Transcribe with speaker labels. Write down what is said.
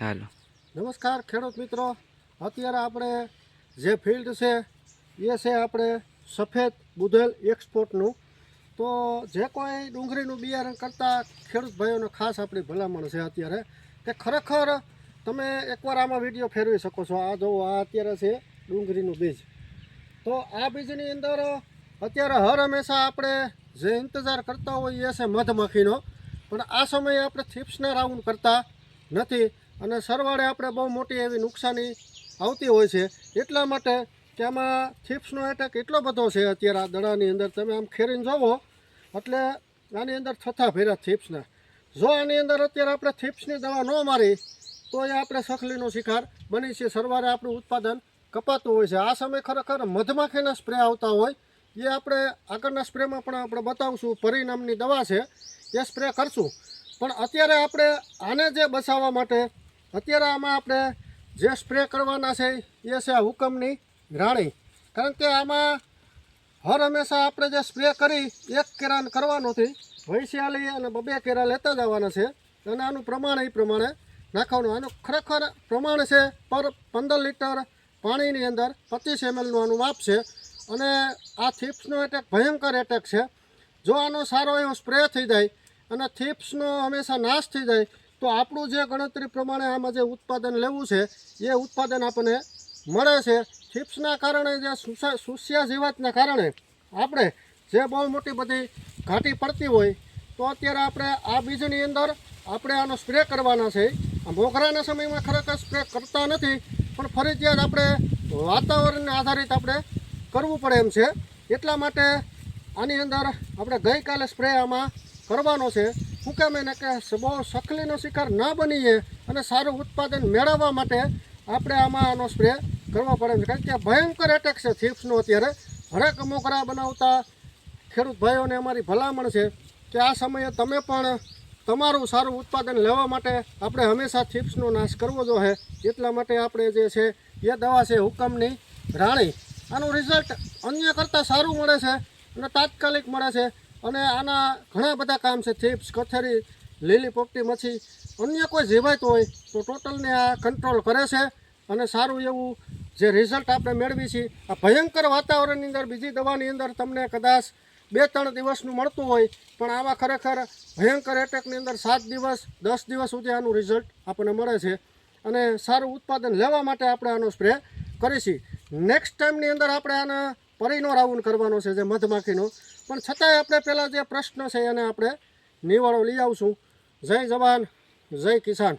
Speaker 1: હાલો.
Speaker 2: નમસ્કાર, ખેડૂત મિત્રો. અત્યારે આપણે જે ફિલ્ડ છે, એ છે આપણે સફેદ બુધેલ એક્સપોર્ટનું તો જે કોઈ ડુંગળીનું બિયારણ કરતા ખેડૂત ભાઈઓને ખાસ આપણી ભલામણ છે અત્યારે કે ખરેખર તમે એકવાર આમાં વીડિયો ફેરવી શકો છો. આ જુઓ આ અત્યારે છે ડુંગળીનું બીજ. તો આ બીજની અંદર અત્યારે હર હંમેશા આપણે જે ઇંતજાર કરતા હોઈએ એ છે મધમાખીનો. પણ આ સમયે આપણે થીપ્સને રાઉન્ડ કરતા નથી. અને સરવાળે આપણે બહુ મોટી એવી નુકસાની આવતી હોય છે. એટલા માટે કે આમાં થીપ્સનો એટેક એટલો બધો છે અત્યારે આ દડાની અંદર. તમે આમ ખેરીને જોવો, એટલે આની અંદર થતા ભેરા થીપ્સના જો આની અંદર અત્યારે આપણે થીપ્સની દવા ન મારી, તો એ આપણે સખલીનો શિકાર બની છે. સરવારે આપણું ઉત્પાદન કપાતું હોય છે. આ સમયે ખરેખર મધમાખીના સ્પ્રે આવતા હોય, એ આપણે આગળના સ્પ્રેમાં પણ આપણે બતાવશું. પરિણામની દવા છે, એ સ્પ્રે કરશું. પણ અત્યારે આપણે આને જે બચાવવા માટે અત્યારે આમાં આપણે જે સ્પ્રે કરવાના છે, એ છે હુકમની રાણી. કારણ કે આમાં હર હંમેશા આપણે જે સ્પ્રે કરી, એક કેરાન કરવાનો નથી વૈશાલી અને બબે કેરા લેતા જવાના છે. અને આનું પ્રમાણ એ પ્રમાણે નાખવાનું. આનું ખરેખર પ્રમાણ છે પર પંદર લીટર પાણીની અંદર પચીસ એમએલનું આનું માપ છે. અને આ થીપ્સનો એટેક ભયંકર એટેક છે. જો આનો સારો એવો સ્પ્રે થઈ જાય અને થીપ્સનો હંમેશા નાશ થઈ જાય તો આપણું જે ગણતરી પ્રમાણે આમાં જે ઉત્પાદન લેવું છે, એ ઉત્પાદન આપણને મળે છે. ચિપ્સના કારણે જે સુસા, સુસ્યા જીવાતના કારણે આપણે જે બહુ મોટી બધી ઘાટી પડતી હોય, તો અત્યારે આપણે આ બીજની અંદર આપણે આનો સ્પ્રે કરવાના છે. મોગરાના સમયમાં ખરેખર સ્પ્રે કરતા નથી, પણ ફરજિયાત આપણે વાતાવરણને આધારિત આપણે કરવું પડે એમ છે. એટલા માટે આની અંદર આપણે ગઈકાલે સ્પ્રે આમાં કરવાનો છે. શું કેમ એને કે બહુ સખલીનો શિકાર ન બનીએ અને સારું ઉત્પાદન મેળવવા માટે આપણે આમાં આનો સ્પ્રે કરવો પડે છે. કારણ કે ભયંકર એટેક છે થીપ્સનો અત્યારે. હરેક મોકરા બનાવતા ખેડૂત ભાઈઓને અમારી ભલામણ છે કે આ સમયે તમે પણ તમારું સારું ઉત્પાદન લેવા માટે આપણે હંમેશા થીપ્સનો નાશ કરવો જોઈએ. એટલા માટે આપણે જે છે એ દવા છે હુકમની રાણી. આનું રિઝલ્ટ અન્ય કરતાં સારું મળે છે અને તાત્કાલિક મળે છે. અને આના ઘણા બધા કામ છે થીપ્સ કથેરી, લીલી પોપટી, મચ્છી, અન્ય કોઈ જીવાત હોય તો ટોટલને આ કંટ્રોલ કરે છે અને સારું એવું જે રિઝલ્ટ આપણે મેળવી છીએ આ ભયંકર વાતાવરણની અંદર, બીજી દવાની અંદર તમને કદાચ બે ત્રણ દિવસનું મળતું હોય, પણ આવા ખરેખર ભયંકર એટેકની અંદર સાત દિવસ, દસ દિવસ સુધી આનું રિઝલ્ટ આપણને મળે છે. અને સારું ઉત્પાદન લેવા માટે આપણે આનો સ્પ્રે કરીશી. નેક્સ્ટ ટાઈમની અંદર આપણે આના પરીનો રાઉન્ડ કરવાનો છે, જે મધમાખીનો. પણ છતાંય આપણે પહેલાં જે પ્રશ્ન છે એને આપણે નિવાળો લઈ આવશું. જય જવાન, જય કિસાન.